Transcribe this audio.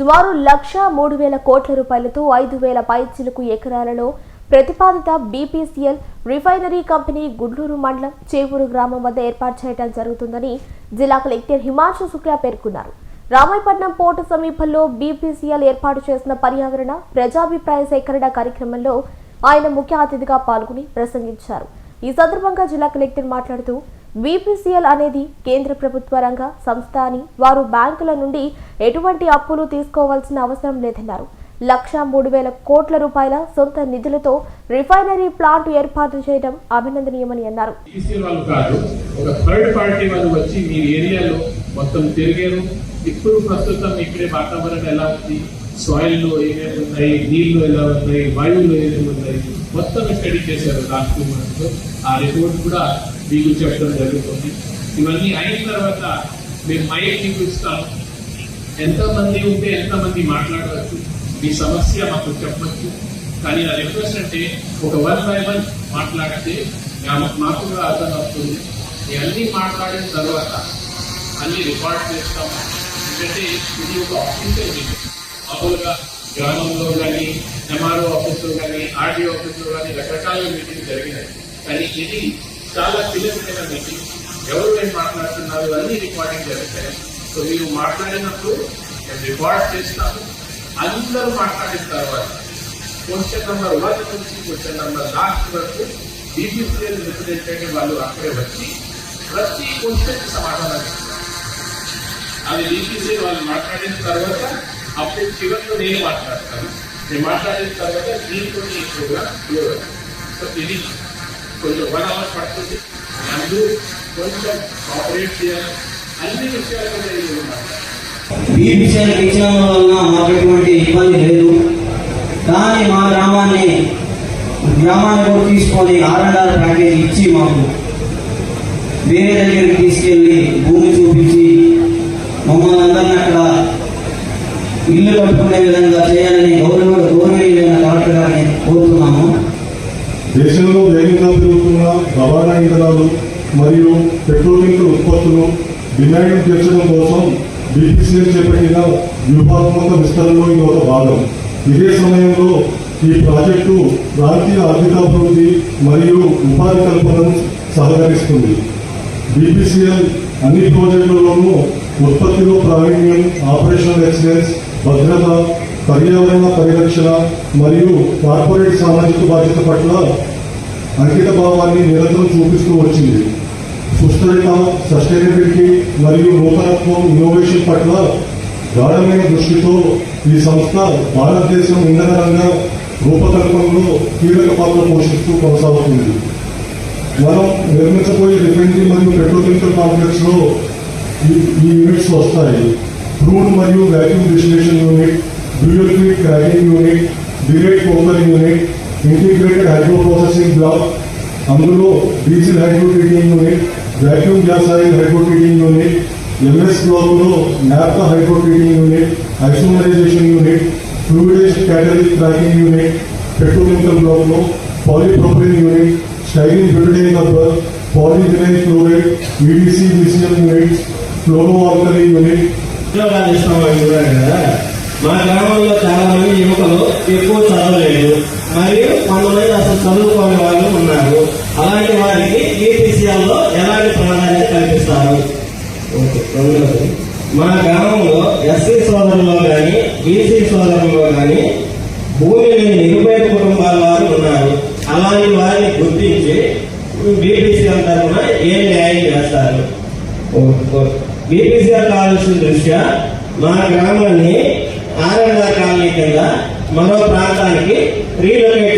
సుమారు లక్ష మూడు వేల కోట్ల రూపాయలతో ఐదు వేల పైచిలుకు ఎకరాలలో ప్రతిపాదిత బీపీసీఎల్ రిఫైనరీ కంపెనీ గుంటూరు మండలం చేవూరు గ్రామం వద్ద ఏర్పాటు చేయడం జరుగుతుందని జిల్లా కలెక్టర్ హిమాంశు శుక్లా పేర్కొన్నారు. రామాయపట్నం పోర్టు సమీపంలో బీపీసీఎల్ ఏర్పాటు చేసిన పర్యావరణ ప్రజాభిప్రాయ సేకరణ కార్యక్రమంలో ఆయన ముఖ్య అతిథిగా పాల్గొని ప్రసంగించారు. ఈ సందర్భంగా జిల్లా కలెక్టర్ మాట్లాడుతూ బీపీసీఎల్ అనేది కేంద్ర ప్రభుత్వ రంగ సంస్థ అని వారు బ్యాంకుల నుండి ఎటువంటి అప్పులు తీసుకోవాల్సిన అవసరం లేదన్నారు. లక్ష మూడు వేల కోట్ల రూపాయల సొంత నిధులతో రిఫైనరీ ప్లాంట్ ఏర్పాటు చేయడం అభినందనీయమని అన్నారు. మొత్తం తిరిగారు. ఇప్పుడు ప్రస్తుతం ఇక్కడే వాతావరణం ఎలా ఉంది? సాయిల్లో ఏమేమి ఉన్నాయి? నీళ్ళు ఎలా ఉన్నాయి? వాయువులు ఏమేమి ఉన్నాయి? మొత్తం స్టడీ చేశారు లాస్ట్ టూ మంత్స్ ఆ రిపోర్ట్ కూడా మీకు చెప్పడం జరుగుతుంది. ఇవన్నీ అయిన తర్వాత మేము మైక్ మీకు ఇస్తాం. ఎంతమంది ఉంటే ఎంతమంది మాట్లాడవచ్చు. మీ సమస్య మాకు చెప్పచ్చు. కానీ నా రిక్వెస్ట్ అంటే ఒక వన్ బై వన్ మాట్లాడితే మాకు కూడా అర్థం అవుతుంది. ఇవన్నీ మాట్లాడిన తర్వాత అన్ని రికార్డ్ చేస్తాము ఎందుకంటే ఇది ఒక ఆఫీసర్ మామూలుగా గ్రామంలో కానీ ఎంఆర్ఓ ఆఫీస్లో కానీ ఆర్డీఓ ఆఫీస్లో కానీ రకరకాల మీటింగ్ జరిగినాయి. కానీ ఇది చాలా కీలకమైన మీటింగ్ ఎవరు నేను మాట్లాడుతున్నారు అన్ని రికార్డింగ్ జరుగుతాయి సో మీరు మాట్లాడినప్పుడు నేను రికార్డ్ చేస్తాను. అందరూ మాట్లాడిన తర్వాత క్వశ్చన్ నెంబర్ వన్ నుంచి క్వశ్చన్ నెంబర్ లాస్ట్ వరకు బీబీసీఎల్ రిప్రజెంటేటివ్ వాళ్ళు అక్కడే వచ్చి ప్రతి క్వశ్చన్ సమాధానం ఇస్తారు అది బీపీసీఎల్ వాళ్ళు మాట్లాడిన తర్వాత అప్పుడు చివరిలో నేను మాట్లాడతాను. నేను మాట్లాడిన తర్వాత దీంతో ఈ ప్రోగ్రామ్ సో ఇది కొంచెం వన్ అవర్ పడుతుంది. అందరూ కొంచెం ఆపరేట్ చేయాలి. అన్ని విషయాల ఈ విషయానికి ఇచ్చిన వలన మాకు ఎటువంటి ఇబ్బంది లేదు. కానీ మా గ్రామాన్ని గ్రామాన్ని కూడా తీసుకొని ఆర్ఎండ్ఆర్ ప్యాకేజ్ ఇచ్చి మాకు వేరే దగ్గరికి తీసుకెళ్ళి భూమి చూపించి మమ్మల్ని అందరినీ అక్కడ ఇల్లు కట్టుకునే విధంగా చేయాలని గౌరవ పెట్రోలియం డిమాండ్ తీర్చడం కోసం బీపీసీఎల్ చేపట్టిన వ్యూహాత్మక విస్తరణలో ఇది ఒక భాగం. ఇదే సమయంలో ఈ ప్రాజెక్టు ప్రాంతీయ ఆర్థికాభివృద్ధి మరియు ఉపాధి కల్పనను సహకరిస్తుంది. బీపీసీఎల్ అన్ని ప్రాజెక్టులలోనూ ఉత్పత్తిలో ప్రావీణ్యం ఆపరేషనల్ ఎక్సలెన్స్ భద్రత పర్యావరణ పరిరక్షణ మరియు కార్పొరేట్ సామాజిక బాధ్యత పట్ల అంకిత భావాన్ని నిరంతరం చూపిస్తూ వచ్చింది. సుస్థిరత సస్టైనబిలిటీ మరియు నూతనత్వం ఇన్నోవేషన్ పట్ల గాఢమైన దృష్టితో ఈ సంస్థ భారతదేశం ఇంధన రంగ రూపకల్పనలో కీలక పాత్ర పోషిస్తూ కొనసాగుతుంది. మనం నిర్మించబోయే రిఫైనరీ మరియు పెట్రోకెమికల్ కాంప్లెక్స్లో ఈ- ఈ యూనిట్స్ వస్తాయి. క్రూడ్ మరియు vacuum distillation unit dual feed cracking unit derate coking unit integrated hydro processing block అందులో diesel hydro treating unit vacuum gas oil hydro unit MS బ్లాక్లో naphtha hydrotreating unit isomerisation unit fluidised catalytic cracking unit petrochemical బ్లాక్లో polypropylene unit styrene butadiene rubber polyvinyl chloride EDC BCM unit fluoro alkali unit మా గ్రామంలో చాలా మంది యువకులు ఎక్కువ చదవలేదు. మరియు కొంతమంది అసలు చదువుకోని వాళ్ళు విషయాల్లో ఎలాంటి ప్రాధాన్యత కల్పిస్తారు? ఓకే, మా గ్రామంలో ఎస్సీ సోదరులో కానీ బీసీ సోదరుల్లో కానీ భూమి లేని నిరుపేద కుటుంబాల వారు ఉన్నారు. అలాంటి వారిని గుర్తించి బీపీసీఎల్ తరఫున ఏం న్యాయం చేస్తారు? బీపీసీఆర్ కావాల్సిన దృష్ట్యా మా గ్రామాన్ని ఆర్ఎంఆర్ కాలనీ కింద మరో ప్రాంతానికి రీలొకేట్